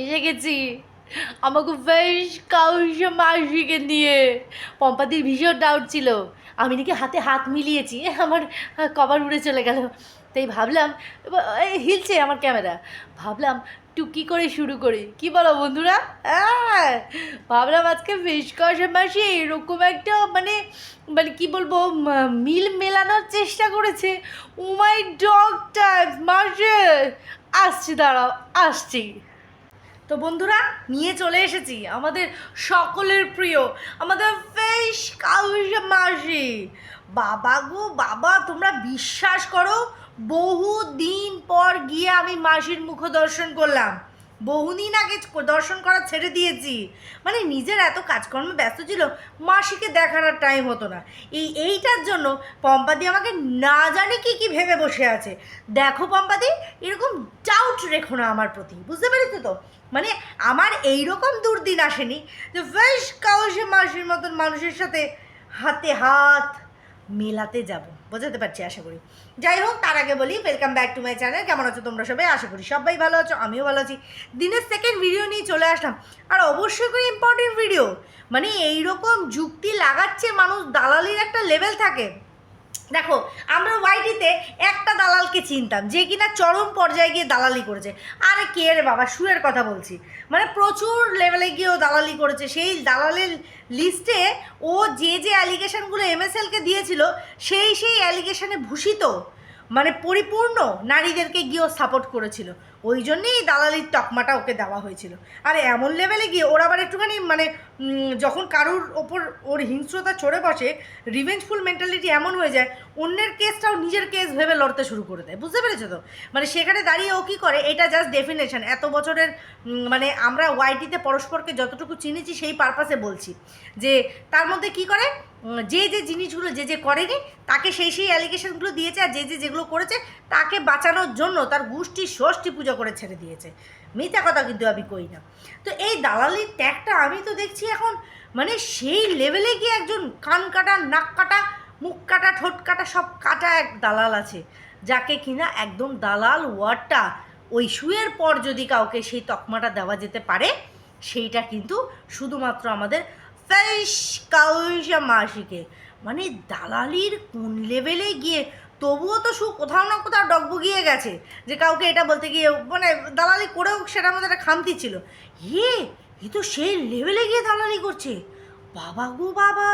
এসে গেছি আমাকে বেশ কাউসে মাসিকে নিয়ে পম্পাদির ভীষণ ডাউট ছিল। আমি নাকি হাতে হাত মিলিয়েছি, আমার কভার উড়ে চলে গেল। তাই ভাবলাম হিলছে আমার ক্যামেরা। ভাবলাম টুকি করে শুরু করি? কি বলো বন্ধুরা? হ্যাঁ ভাবলাম আজকে বেশ কষা মাসি এরকম একটা মানে মানে কি বলব মিল মেলানোর চেষ্টা করেছে। ও মাই ডগ টাইপ মাসে। আসছি, দাঁড়াও, আসছি। তো বন্ধুরা, নিয়ে চলে এসেছি আমাদের সকলের প্রিয়, আমাদের বেশ কাউসা মাসি। বাবা গো, বাবা, তোমরা বিশ্বাস করো বহু দিন পর গিয়ে আমি মাসির মুখ দর্শন করলাম। বহুদিন আগে দর্শন করা ছেড়ে দিয়েছি। মানে নিজের এত কাজকর্মে ব্যস্ত ছিল, মাসিকে দেখার আর টাইম হতো না। এই, এইটার জন্য পম্পাদি আমাকে না জানি কি কি ভেবে বসে আছে। দেখো পম্পাদি, এরকম ডাউট রেখো না আমার প্রতি, বুঝতে পেরেছ তো? মানে আমার এই রকম দুর্দিন আসেনি যে বেশ কাউসে মাসির মতন মানুষের সাথে হাতে হাত মেলাতে যাব। বোঝাতে পারছি, আশা করি। যাই হোক, তার আগে বলি welcome back to my channel কেমন আছো তোমরা সবাই? আশা করি সবাই ভালো আছো, আমিও ভালো আছি। দিনের সেকেন্ড ভিডিও নিয়ে চলে আসলাম। আর অবশ্যই করে ইম্পর্টেন্ট ভিডিও মানে এই রকম যুক্তি লাগাচ্ছে মানুষ, দালালির একটা লেভেল থাকে। দেখো, আমরা ওয়াইটিতে একটা দালালকে চিনতাম, যে কিনা চরম পর্যায়ে গিয়ে দালালি করেছে। আরে কে রে বাবা, সুরের কথা বলছি। মানে প্রচুর লেভেলে গিয়ে ও দালালি করেছে। সেই দালালের লিস্টে ও যে যে অ্যালিগেশনগুলো এমএসএলকে দিয়েছিল, সেই সেই অ্যালিগেশনে ভূষিত। মানে পরিপূর্ণ নারীদেরকে গিয়েও সাপোর্ট করেছিল। ওই জন্যেই দালালির তকমাটা ওকে দেওয়া হয়েছিল। আর এমন লেভেলে গিয়ে ওর আবার একটুখানি মানে যখন কারুর ওপর ওর হিংস্রতা চড়ে বসে রিভেঞ্জফুল মেন্টালিটি এমন হয়ে যায় অন্যের কেসটাও নিজের কেস ভেবে লড়তে শুরু করে দেয়, বুঝতে পেরেছ তো? মানে সেখানে দাঁড়িয়ে ও কী করে, এটা জাস্ট ডেফিনেশন এত বছরের মানে আমরা ওয়াইটিতে পরস্পরকে যতটুকু চিনেছি সেই পারপাসে বলছি, যে তার মধ্যে কি করে যে যে জিনিসগুলো যে যে করেনি, তাকে সেই সেই অ্যালিগেশনগুলো দিয়েছে আর যে যে যেগুলো করেছে, তাকে বাঁচানোর জন্য তার গোষ্ঠী ষষ্ঠী পুজো করে ছেড়ে দিয়েছে। মিথ্যা কথা কিন্তু আমি কই না। তো এই দালালির ট্যাগটা আমি তো দেখছি এখন মানে সেই লেভেলে গিয়ে একজন কান কাটা, নাক কাটা মুখ কাটা, ঠোঁট কাটা, সব কাটা এক দালাল আছে। যাকে কিনা একদম দালাল ওয়ার্ডটা ওই শুয়ের পর যদি কাউকে সেই তকমাটা দেওয়া যেতে পারে, সেইটা কিন্তু শুধুমাত্র আমাদের ফেস কাউসা মাসিকে। মানে দালালির কোন লেভেলে গিয়ে তবুও তো সু কোথাও না কোথাও ডগবগিয়ে গেছে যে কাউকে এটা বলতে গিয়ে মানে দালালি করেও সেটার মধ্যে একটা খামতি ছিল। হে এ তো সেই লেভেলে গিয়ে দালালি করছে। বাবা গো বাবা!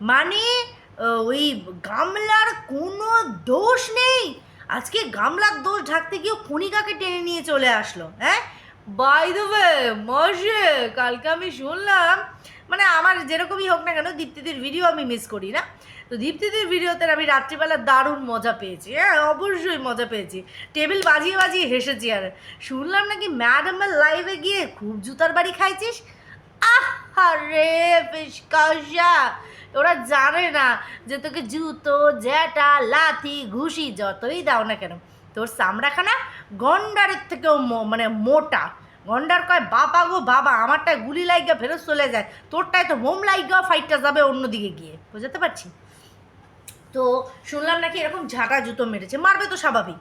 মানে ওই গামলার কোনো দোষ নেই। আজকে গামলার দোষ ঢাকতে গিয়ে কণিকাকে টেনে নিয়ে চলে আসলো হ্যাঁ? বাই দ্য ওয়ে মশে কালকে আমি শুনলাম মানে আমার যেরকমই হোক না কেন, দীপ্তিদির ভিডিও আমি মিস করি না। তো দীপ্তিদির ভিডিওতে আমি রাত্রিবেলা দারুণ মজা পেয়েছি হ্যাঁ অবশ্যই মজা পেয়েছি। টেবিল বাজিয়ে বাজিয়ে হেসেছি আর। শুনলাম নাকি ম্যাডামের লাইভে গিয়ে খুব জুতার বাড়ি খাইছিস? আরে পেশকাশা ওরা জানে না যে তোকে জুতো, জ্যাটা, লাথি, ঘুষি যতই দাও না কেন, তোর চামড়াখানা গন্ডারের থেকেও মানে মোটা। গন্ডার কয়, বাবা গো, বাবা, আমারটায় গুলি লাইগা ফেরত চলে যায়। তোরটায় তো মোম লাইগা ফাইটটা যাবে অন্যদিকে গিয়ে। বুঝতে পারছি? তো শুনলাম নাকি এরকম ঝাঁটা জুতো মেরেছে। মারবে তো স্বাভাবিক।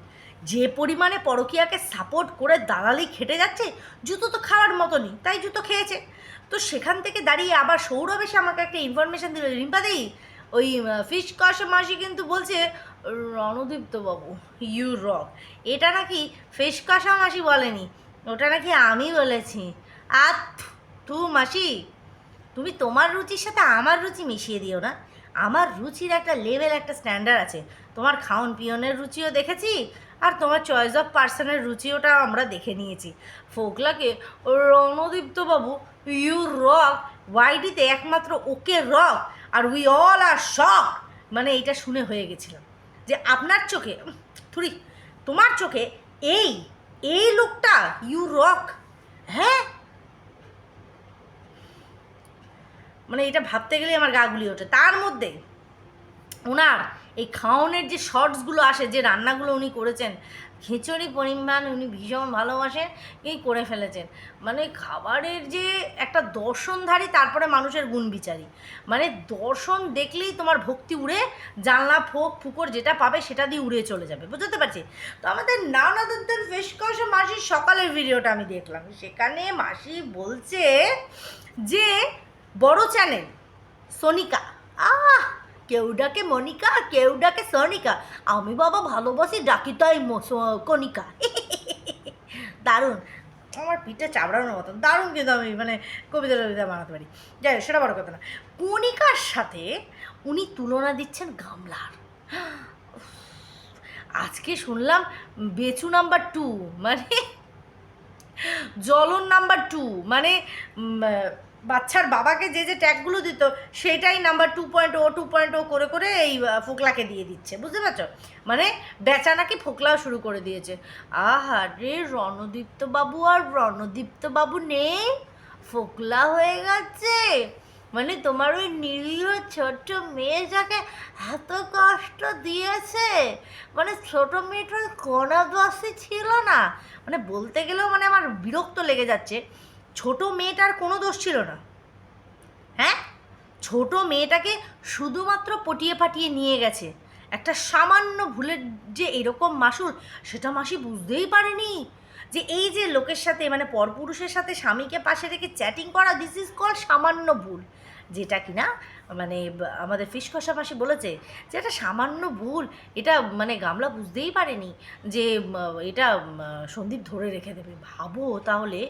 যে পরিমাণে পরকীয়াকে সাপোর্ট করে দালালি খেটে যাচ্ছে, জুতো তো খাওয়ার মতনই, তাই জুতো খেয়েছে। তো সেখান থেকে দাঁড়িয়ে আবার সৌরভ এসে আমাকে একটা ইনফরমেশন দিল রিম্পাদি ওই ফিশ কষা মাসি কিন্তু বলছে, রণদীপ্ত বাবু ইউ রক এটা নাকি ফিশ কষা মাসি বলেনি, ওটা নাকি আমি বলেছি। আর তু মাসি, তুমি তোমার রুচির সাথে আমার রুচি মিশিয়ে দিও না। আমার রুচির একটা লেভেল একটা স্ট্যান্ডার্ড আছে। তোমার খাওন পিয়নের রুচিও দেখেছি, আর তোমার চয়েস অফ পার্সনের রুচিওটা আমরা দেখে নিয়েছি। ফোকলাকে, রণদীপ্ত বাবু ইউ রক ওয়াইডিতে একমাত্র ওকে রক আর উই অল আর শক মানে এইটা শুনে হয়ে গেছিলাম। যে আপনার চোখে থুরি, তোমার চোখে এই এই লোকটা ইউ রক হ্যাঁ? মানে এটা ভাবতে গেলে আমার গা গুলি ওঠে। তার মধ্যে ওনার এই খাওয়ানোর যে শর্টসগুলো আসে, যে রান্নাগুলো উনি করেছেন খিচুড়ি পরিমাণ উনি ভীষণ ভালোবাসেন, এই করে ফেলেছেন। মানে খাবারের যে একটা দর্শনধারী, তারপরে মানুষের গুণ বিচারি মানে দর্শন দেখলেই তোমার ভক্তি উড়ে, জানলা, ফোক, ফুকর যেটা পাবে সেটা দিয়ে উড়ে চলে যাবে। বুঝতে পারছি? তো আমাদের নানাদের বেশ কয়েক মাসির সকালের ভিডিওটা আমি দেখলাম। সেখানে মাসি বলছে যে, বড় চ্যানেল সোনিকা। আহ! কেউ ডাকে মনিকা কেউ ডাকে সনিকা। আমি বাবা ভালোবাসি, ডাকি তাই কনিকা দারুণ। আমার পিঠে চাবড়ানোর মতন। দারুণ কিন্তু আমি মানে কবিতা টবিতা বানাতে পারি। যাই সেটা বড় কথা না। কণিকার সাথে উনি তুলনা দিচ্ছেন গামলার। আজকে শুনলাম বেচু নাম্বার টু মানে জলন নাম্বার টু মানে বাচ্চার বাবাকে যে যে ট্যাগগুলো দিত, সেটাই number two point O two point O করে করে এই ফোকলাকে দিয়ে দিচ্ছে, বুঝতে পারছ? মানে বেচা নাকি ফোকলাও শুরু করে দিয়েছে। আহা রে, রণদীপ্ত বাবু আর রণদীপ্ত বাবু নেই? ফোকলা হয়ে গেছে। মানে তোমার ওই নিরীহ ছোট্ট মেয়ে যাকে এত কষ্ট দিয়েছে। মানে ছোট মেয়েটার কোনো দোষই ছিল না। মানে বলতে গেলেও মানে আমার বিরক্ত লেগে যাচ্ছে। ছোট মেয়েটার কোনো দোষ ছিল না। হ্যাঁ? ছোট মেয়েটাকে শুধুমাত্র পটিয়ে পাটিয়ে নিয়ে গেছে। একটা সামান্য ভুলের যে এরকম মাসুল, সেটা মাসি বুঝতেই পারেনি। যে এই যে লোকের সাথে মানে পরপুরুষের সাথে স্বামীকে পাশে রেখে চ্যাটিং করা দিস ইজ কল সামান্য ভুল। যেটা কি না মানে আমাদের ফিস কষা মাসি বলেছে যে এটা সামান্য ভুল। এটা মানে গামলা বুঝতেই পারেনি যে এটা সন্দীপ ধরে রেখে দেবে। ভাবো তাহলে।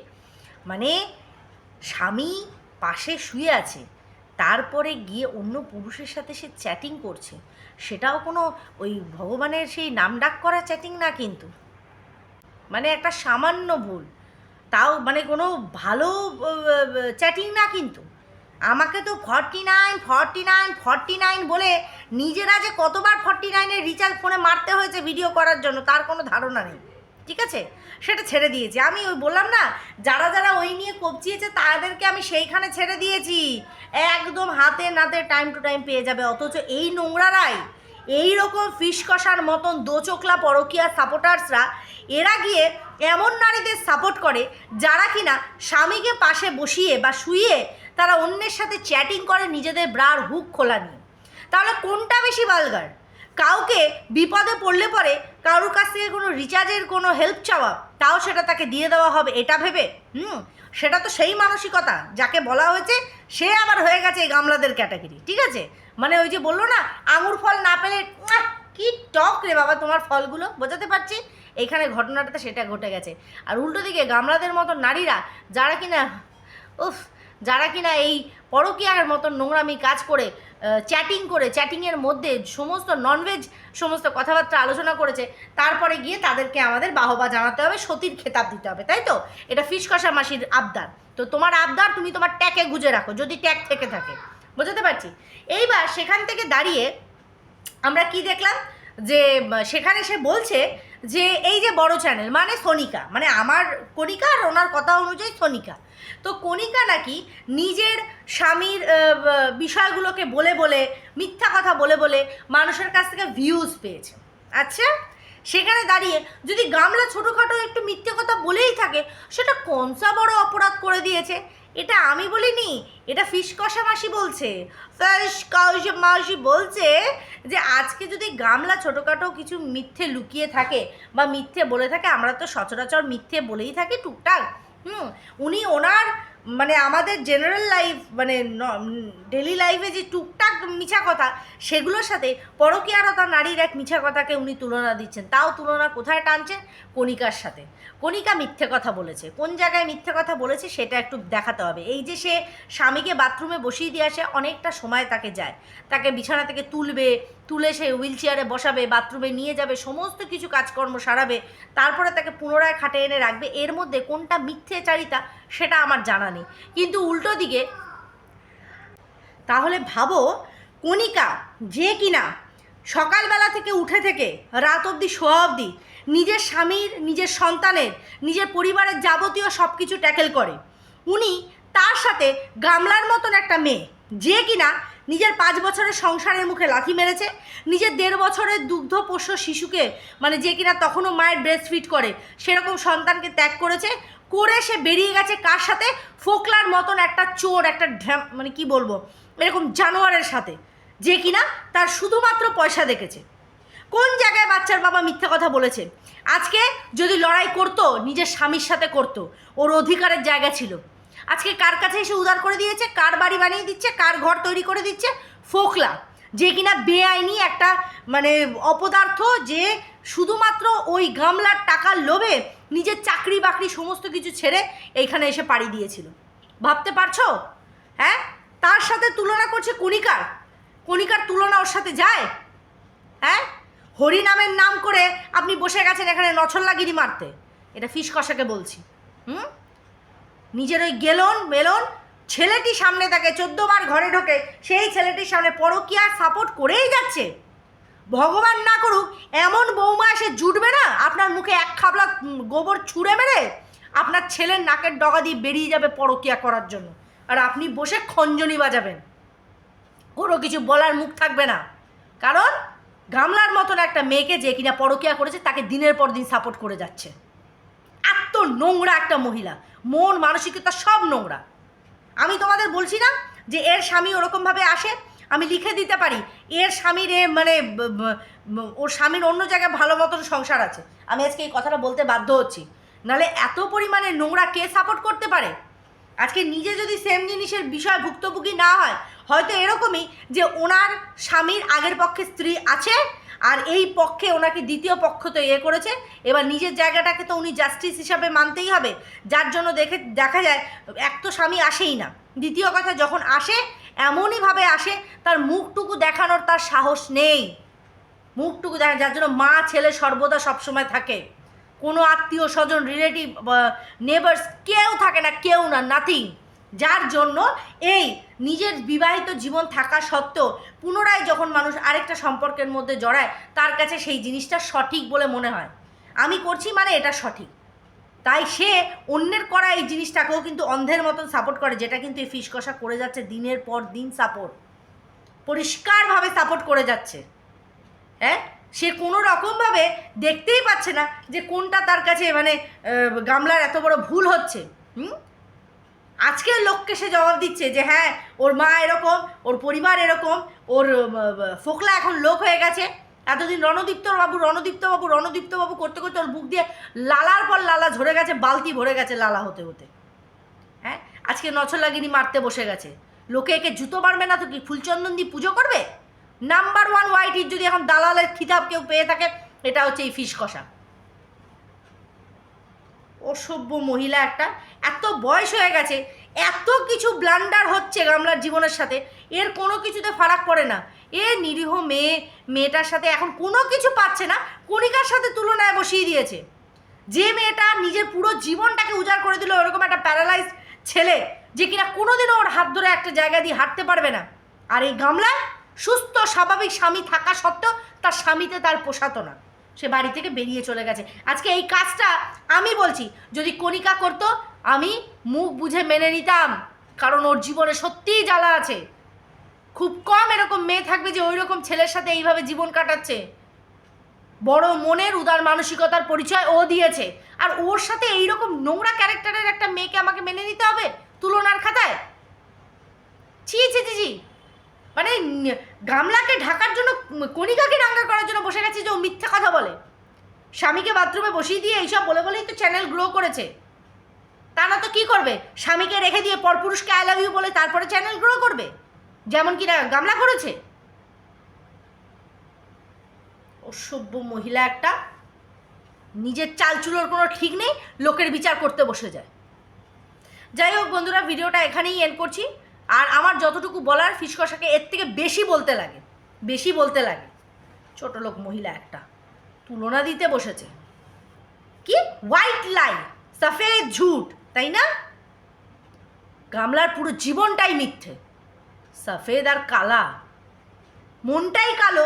মানে স্বামী পাশে শুয়ে আছে, তারপরে গিয়ে অন্য পুরুষের সাথে সে চ্যাটিং করছে, সেটাও কোনো ওই ভগবানের সেই নাম ডাক করা চ্যাটিং না কিন্তু। মানে একটা সামান্য ভুল, তাও মানে কোনো ভালো চ্যাটিং না কিন্তু। আমাকে তো forty nine forty nine forty nine বলে নিজেরা যে কতবার ফর্টি নাইনের রিচার্জ ফোনে মারতে হয়েছে ভিডিও করার জন্য, তার কোনো ধারণা নেই। ঠিক আছে? সেটা ছেড়ে দিয়েছি। আমি ওই বললাম না, যারা যারা ওই নিয়ে কবচিয়েছে তাদেরকে আমি সেইখানে ছেড়ে দিয়েছি। একদম হাতে নাতে টাইম টু টাইম পেয়ে যাবে। অথচ এই নোংরারাই, এই রকম ফিস কষার মতন দোচোখলা পরকিয়া সাপোর্টার্সরা এরা গিয়ে এমন নারীদের সাপোর্ট করে, যারা কিনা স্বামীকে পাশে বসিয়ে বা শুয়ে তারা অন্যের সাথে চ্যাটিং করে নিজেদের ব্রার হুক খোলা নিয়ে তাহলে কোনটা বেশি বালগার কাউকে বিপদে পড়লে পরে কারোর কাছ থেকে কোনো রিচার্জের কোনো হেল্প চাওয়া, তাও সেটা তাকে দিয়ে দেওয়া হবে, এটা ভেবে, হুম? সেটা তো সেই মানসিকতা যাকে বলা হয়েছে, সে আবার হয়ে গেছে এই গামলাদের ক্যাটাগরি ঠিক আছে? মানে ওই যে বলল না, আঙুর ফল না পেলে কি টক রে বাবা তোমার ফলগুলো, বোঝাতে পারছি? এইখানে ঘটনাটাতে সেটা ঘটে গেছে। আর উল্টো দিকে গামলাদের মতো নারীরা, যারা কিনা, উফ যারা কিনা এই পরকীয়ার মতন নোংরামি কাজ করে চ্যাটিং করে চ্যাটিংয়ের মধ্যে সমস্ত ননভেজ সমস্ত কথাবার্তা আলোচনা করেছে, তারপরে গিয়ে তাদেরকে আমাদের বাহবা জানাতে হবে, সতীর খেতাব দিতে হবে, তাই তো? এটা ফিস কষা মাসির আবদার। তো তোমার আবদার তুমি তোমার ট্যাকে গুজে রাখো, যদি ট্যাগ থেকে থাকে। বুঝতে পারছি? এইবার সেখান থেকে দাঁড়িয়ে আমরা কি দেখলাম? যে, সেখানে সে বলছে যে এই যে বড় চ্যানেল মানে সনিকা মানে আমার কণিকা আর ওনার কথা অনুযায়ী সনিকা। তো কণিকা নাকি নিজের স্বামীর বিষয়গুলোকে বলে বলে, মিথ্যা কথা বলে বলে মানুষের কাছ থেকে ভিউজ পেয়েছে। আচ্ছা সেখানে দাঁড়িয়ে যদি গামলা ছোটোখাটো একটু মিথ্যে কথা বলেই থাকে, সেটা কনসা বড় অপরাধ করে দিয়েছে? এটা আমি বলিনি, এটা ফিস কষা মাসি বলছে। ফিস কষা মাসি বলছে যে আজকে যদি গামলা ছোটোখাটো কিছু মিথ্যে লুকিয়ে থাকে বা মিথ্যে বলে থাকে, আমরা তো সচরাচর মিথ্যে বলেই থাকি টুকটাক। হুম, উনি ওনার মানে আমাদের জেনারেল লাইফ মানে ডেলি লাইফে যে টুকটাক মিছা কথা, সেগুলোর সাথে পরকীয়ারতা নারীর এক মিছা কথাকে উনি তুলনা দিচ্ছেন। তাও তুলনা কোথায় টানছেন কণিকার সাথে। কণিকা মিথ্যে কথা বলেছে। কোন জায়গায় মিথ্যে কথা বলেছে সেটা একটু দেখাতে হবে। এই যে সে স্বামীকে বাথরুমে বসিয়ে দিয়ে আসে, অনেকটা সময় তাকে যায়। তাকে বিছানা থেকে তুলবে, তুলে সে হুইল চেয়ারে বসাবে বাথরুমে নিয়ে যাবে, সমস্ত কিছু কাজকর্ম সারাবে, তারপরে তাকে পুনরায় খাটে এনে রাখবে। এর মধ্যে কোনটা মিথ্যেচারিতা সেটা আমার জানা নেই। কিন্তু উল্টো দিকে, তাহলে ভাবো, কণিকা যে কিনা সকালবেলা থেকে, উঠে থেকে, রাত অবধি, শোয়া অবধি, নিজের স্বামীর, নিজের সন্তানের, নিজের পরিবারের যাবতীয় সব কিছু ট্যাকেল করে। উনি তার সাথে গামলার মতন একটা মেয়ে, যে কিনা নিজের পাঁচ বছরের সংসারের মুখে লাথি মেরেছে, নিজের দেড় বছরের দুগ্ধপোষ্য শিশুকে মানে যে কিনা তখনও মায়ের ব্রেস্ট ফিট করে, সেরকম সন্তানকে ত্যাগ করেছে করে সে বেরিয়ে গেছে কার সাথে? ফোকলার মতন একটা চোর, একটা মানে কি বলব? এরকম জানোয়ারের সাথে, যে কিনা তার শুধুমাত্র পয়সা দেখেছে। কোন জায়গায় বাচ্চার বাবা মিথ্যা কথা বলেছে? আজকে যদি লড়াই করতো, নিজের স্বামীর সাথে করতো, ওর অধিকারের জায়গা ছিল। আজকে কার কাছে এসে উদার করে দিয়েছে? কার বাড়ি বানিয়ে দিচ্ছে? কার ঘর তৈরি করে দিচ্ছে? ফোকলা, যে কিনা বেআইনি একটা মানে অপদার্থ যে শুধুমাত্র ওই গামলার টাকার লোভে নিজের চাকরি বাকরি সমস্ত কিছু ছেড়ে এইখানে এসে পাড়ি দিয়েছিল। ভাবতে পারছ? হ্যাঁ? তার সাথে তুলনা করছে কণিকার। কণিকার তুলনা ওর সাথে যায়? হ্যাঁ? হরিনামের নাম করে আপনি বসে গেছেন এখানে নছল্লাগিরি মারতে। এটা ফিস কষাকে বলছি। হুম? নিজের ওই গেলন, মেলন ছেলেটি সামনে থাকে চোদ্দবার ঘরে ঢোকে, সেই ছেলেটির সামনে পরকীয়া সাপোর্ট করেই যাচ্ছে। ভগবান না করুক, এমন বৌমা এসে জুটবে না? আপনার মুখে এক খাবলা গোবর ছুঁড়ে মেরে আপনার ছেলের নাকের ডগা দিয়ে বেরিয়ে যাবে পরকীয়া করার জন্য। আর আপনি বসে খঞ্জনি বাজাবেন। কোনো কিছু বলার মুখ থাকবে না। কারণ গামলার মতন একটা মেয়েকে যে কিনা পরকীয়া করেছে, তাকে দিনের পর দিন সাপোর্ট করে যাচ্ছে। এত নোংরা একটা মহিলা। মন, মানসিকতা সব নোংরা। আমি তোমাদের বলছি না যে এর স্বামী ওরকমভাবে আসে আমি লিখে দিতে পারি। এর স্বামীর মানে ওর স্বামীর অন্য জায়গায় ভালো মতন সংসার আছে। আমি আজকে এই কথাটা বলতে বাধ্য হচ্ছি। নাহলে এত পরিমাণে নোংরা কে সাপোর্ট করতে পারে? আজকে নিজে যদি সেম জিনিসের বিষয় ভুক্তভোগী না হয়, হয়তো এরকমই যে ওনার স্বামীর আগের পক্ষে স্ত্রী আছে আর এই পক্ষে ওনাকে দ্বিতীয় পক্ষ তো ইয়ে করেছে। এবার নিজের জায়গাটাকে তো উনি জাস্টিস হিসাবে মানতেই হবে। যার জন্য দেখে, দেখা যায়, এক তো স্বামী আসেই না। দ্বিতীয় কথা, যখন আসে এমনইভাবে আসে, তার মুখটুকু দেখানোর তার সাহস নেই। মুখটুকু দেখা, যার জন্য মা, ছেলে সর্বদা সবসময় থাকে। কোনো আত্মীয় স্বজন রিলেটিভ নেবার্স কেউ থাকে না, কেউ না নাথিং যার জন্য এই নিজের বিবাহিত জীবন থাকা সত্ত্বেও পুনরায় যখন মানুষ আরেকটা সম্পর্কের মধ্যে জড়ায়, তার কাছে সেই জিনিসটা সঠিক বলে মনে হয়। আমি করছি মানে এটা সঠিক। তাই সে অন্যের করা এই জিনিসটাকেও কিন্তু অন্ধের মতন সাপোর্ট করে, যেটা কিন্তু এই ফিস কষা করে যাচ্ছে দিনের পর দিন সাপোর্ট পরিষ্কারভাবে সাপোর্ট করে যাচ্ছে। হ্যাঁ? সে কোনো রকমভাবে দেখতেই পাচ্ছে না যে কোনটা তার কাছে মানে গামলার এত বড় ভুল হচ্ছে। হুম? আজকের লোককে সে জবাব দিচ্ছে যে হ্যাঁ ওর মা এরকম, ওর পরিবার এরকম, ওর ফোকলা এখন লোক হয়ে গেছে। এতদিন রণদীপ্ত বাবু রণদীপ্ত বাবু রণদীপ্ত বাবু করতে করতে ওর বুক দিয়ে লালার পর লালা ঝরে গেছে, বালতি ভরে গেছে লালা হতে হতে। হ্যাঁ? আজকে নছলাগিনি মারতে বসে গেছে। লোকে একে জুতো মারবে না তো কি? ফুলচন্দন দিয়ে পুজো করবে? নাম্বার ওয়ান ওয়াইটির যদি এখন দালালের খিতাব কেউ পেয়ে থাকে, এটা হচ্ছে এই ফিস কষা। অসভ্য মহিলা একটা। এত বয়স হয়ে গেছে, এত কিছু ব্লান্ডার হচ্ছে গামলার জীবনের সাথে, এর কোনো কিছুতে ফারাক পড়ে না। এ নিরীহ মেয়ে, মেয়েটার সাথে এখন কোনো কিছু পাচ্ছে না, কণিকার সাথে তুলনায় বসিয়ে দিয়েছে। যে মেয়েটা নিজের পুরো জীবনটাকে উজাড় করে দিল ওরকম একটা প্যারালাইজ ছেলে, যে কিনা কোনোদিনও ওর হাত ধরে একটা জায়গা দিয়ে হাঁটতে পারবে না। আর এই গামলায় সুস্থ, স্বাভাবিক স্বামী থাকা সত্ত্বেও তার স্বামীতে তার পোষাতো না। সে বাড়ি থেকে বেরিয়ে চলে গেছে। আজকে এই কাজটা আমি বলছি, যদি কণিকা করতো, আমি মুখ বুঝে মেনে নিতাম। কারণ ওর জীবনে সত্যিই জ্বালা আছে। খুব কম এরকম মেয়ে থাকবে যে ওই রকম ছেলের সাথে এইভাবে জীবন কাটাচ্ছে। বড় মনের উদার মানসিকতার পরিচয় ও দিয়েছে। আর ওর সাথে এইরকম নোংরা ক্যারেক্টারের একটা মেয়েকে আমাকে মেনে নিতে হবে তুলনার খাতায়? ছি ছি ছি মানে গামলাকে ঢাকার জন্য, কণিকাকে ডাঙ্গা করার জন্য বসে গেছে যে ও মিথ্যা কথা বলে। স্বামীকে বাথরুমে বসিয়ে দিয়ে এইসব বলে বলেই তো চ্যানেল গ্রো করেছে। তা না তো কী করবে? স্বামীকে রেখে দিয়ে পরপুরুষকে আই লাভ ইউ বলে তারপরে চ্যানেল গ্রো করবে? যেমন কিনা গামলা করেছে অসভ্য মহিলা একটা। নিজের চালচুলোর কোনো ঠিক নেই, লোকের বিচার করতে বসে যায়। যাই হোক বন্ধুরা, ভিডিওটা এখানেই এন্ড করছি। আর আমার যতটুকু বলার ফিসকষাকে এর থেকে বেশি বলতে লাগে। বেশি বলতে লাগে। ছোট লোক মহিলা একটা। তুলনা দিতে বসেছে। কি? হোয়াইট লাই সফেদ ঝুট, তাই না? গামলার পুরো জীবনটাই মিথ্যে। সফেদ আর কালা। মনটাই কালো।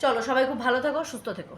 চলো সবাই খুব ভালো থেকো সুস্থ থেকো।